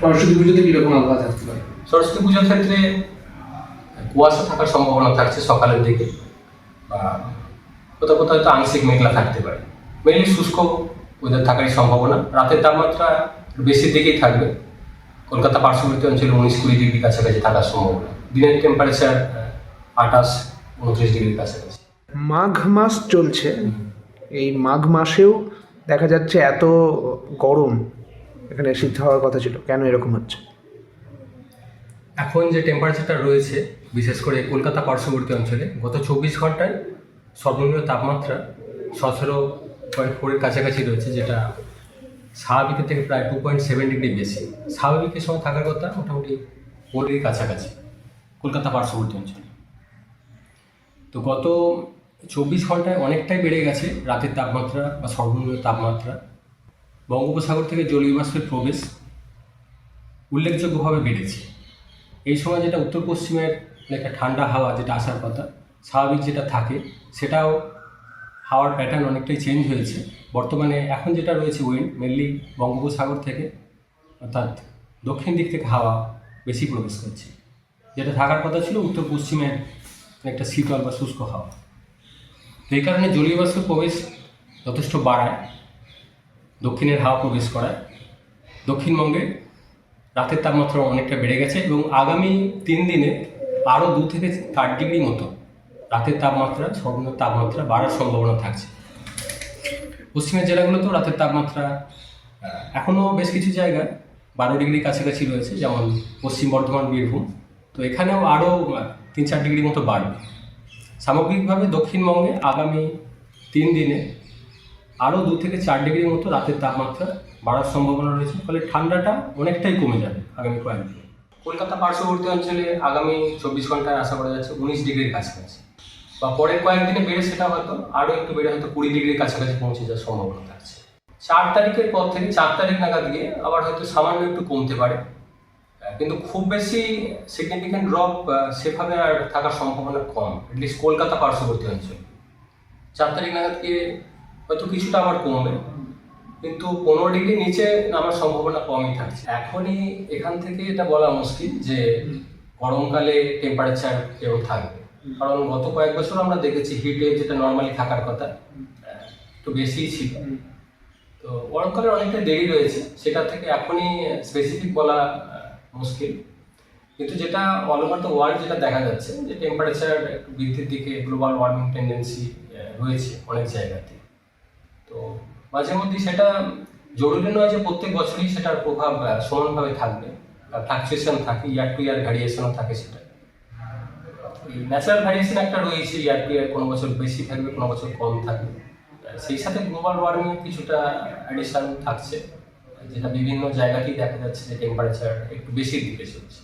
সরস্বতী পুজোতে কীরকম আবহাওয়া থাকতে পারে? সরস্বতী পুজোর ক্ষেত্রে কুয়াশা থাকার সম্ভাবনা থাকছে সকালের দিকে। বা কোথাও কোথাও হয়তো আংশিক মেঘলা থাকতে পারে। মেনলি শুষ্ক ওয়েদার থাকারই সম্ভাবনা। রাতের তাপমাত্রা বেশির দিকেই থাকবে। কলকাতা পার্শ্ববর্তী অঞ্চলে উনিশ কুড়ি ডিগ্রি কাছাকাছি থাকার সম্ভাবনা। দিনের টেম্পারেচার আঠাশ উনত্রিশ ডিগ্রির কাছাকাছি। মাঘ মাস চলছে। এই মাঘ মাসেও দেখা যাচ্ছে এত গরম। এখানে সিদ্ধ হওয়ার কথা ছিল। কেন এরকম হচ্ছে? এখন যে টেম্পারেচারটা রয়েছে, বিশেষ করে কলকাতা পার্শ্ববর্তী অঞ্চলে, গত চব্বিশ ঘন্টায় সর্বনিম্ন তাপমাত্রা সতেরো পয়েন্ট ফোরের কাছাকাছি রয়েছে, যেটা স্বাভাবিকের থেকে প্রায় টু পয়েন্ট সেভেন ডিগ্রি বেশি। স্বাভাবিকের সময় থাকার কথা মোটামুটি পনেরোর কাছাকাছি, কলকাতা পার্শ্ববর্তী অঞ্চলে। তো গত চব্বিশ ঘন্টায় অনেকটাই বেড়ে গেছে রাতের তাপমাত্রা বা সর্বনিম্ন তাপমাত্রা। বঙ্গোপসাগর থেকে জলীয় বাষ্পের প্রবেশ উল্লেখযোগ্যভাবে বেড়েছে। এই সময় যেটা উত্তর পশ্চিমের একটা ঠান্ডা হাওয়া যেটা আসার কথা, স্বাভাবিক যেটা থাকে, সেটাও হাওয়ার প্যাটার্ন অনেকটাই চেঞ্জ হয়েছে। বর্তমানে এখন যেটা রয়েছে উইন্ড মেনলি বঙ্গোপসাগর থেকে, অর্থাৎ দক্ষিণ দিক থেকে হাওয়া বেশি প্রবেশ করছে। যেটা থাকার কথা ছিল উত্তর পশ্চিমের একটা শীতল বা শুষ্ক হাওয়া। এই কারণে জলীয় বাষ্পের প্রবেশ যথেষ্ট বাড়ায়। দক্ষিণের হাওয়া প্রবেশ করায়। দক্ষিণবঙ্গে রাতের তাপমাত্রা অনেকটা বেড়ে গেছে এবং আগামী তিন দিনে আরও দু থেকে চার ডিগ্রি মতো রাতের তাপমাত্রা, সর্বনিম্ন তাপমাত্রা বাড়ার সম্ভাবনা থাকছে। পশ্চিমের জেলাগুলোতেও রাতের তাপমাত্রা এখনও বেশ কিছু জায়গায় বারো ডিগ্রি কাছাকাছি রয়েছে, যেমন পশ্চিম বর্ধমান, বীরভূম। তো এখানেও আরও তিন চার ডিগ্রি মতো বাড়বে। সামগ্রিকভাবে দক্ষিণবঙ্গে আগামী তিন দিনে আরও দু থেকে চার ডিগ্রি মতো রাতের তাপমাত্রা বাড়ার সম্ভাবনা রয়েছে, ফলে ঠান্ডাটা অনেকটাই কমে যাবে আগামী কয়েকদিনে। কলকাতা পার্শ্ববর্তী অঞ্চলে আগামী চব্বিশ ঘন্টায় আশা করা যাচ্ছে উনিশ ডিগ্রির কাছাকাছি। বা পরের কয়েকদিনে বেড়ে সেটা হয়তো আরও একটু বেড়ে হয়তো কুড়ি ডিগ্রির কাছাকাছি পৌঁছে যাওয়ার সম্ভাবনা থাকছে। চার তারিখের পর থেকে চার তারিখ নাগাদ গিয়ে আবার হয়তো সামান্য একটু কমতে পারে। কিন্তু খুব বেশি সিগনিফিক্যান্ট ড্রপ সেভাবে আর থাকার সম্ভাবনা কম অ্যাটলিস্ট কলকাতা পার্শ্ববর্তী অঞ্চলে। চার তারিখ নাগাদ গিয়ে হয়তো কিছুটা আবার কমবে। কিন্তু পনেরো ডিগ্রি নিচে নামার সম্ভাবনা কমই থাকছে। এখনই এখান থেকে এটা বলা মুশকিল যে গরমকালে টেম্পারেচার কেরম থাকবে। কারণ গত কয়েক বছর আমরা দেখেছি হিট ওয়েভ যেটা নর্মালি থাকার কথা একটু বেশিই ছিল। তো গরমকালের অনেকটা দেরি রয়েছে, সেটা থেকে এখনই স্পেসিফিক বলা মুশকিল। কিন্তু যেটা অল ওভার দ্য ওয়ার্ল্ড যেটা দেখা যাচ্ছে যে টেম্পারেচার একটু বৃদ্ধির দিকে গ্লোবাল ওয়ার্মিং টেন্ডেন্সি রয়েছে অনেক জায়গাতে। তো মাঝে মধ্যে সেটা জরুরি নয় যে প্রত্যেক বছরই সেটার প্রভাব সমানভাবে থাকবে। ফ্লাকচুয়েশন থাকে ইয়ার টু ইয়ার ভ্যারিয়েশনও থাকে সেটা। ন্যাচারাল ভ্যারিয়েশন একটা রয়েছে ইয়ার টু ইয়ার কোনো বছর বেশি থাকবে, কোনো বছর কম থাকবে। সেই সাথে গ্লোবাল ওয়ার্মিং কিছুটা অ্যাডিশন থাকছে। যেটা বিভিন্ন জায়গাতেই দেখা যাচ্ছে যে টেম্পারেচার একটু বেশির দিকে চলছে।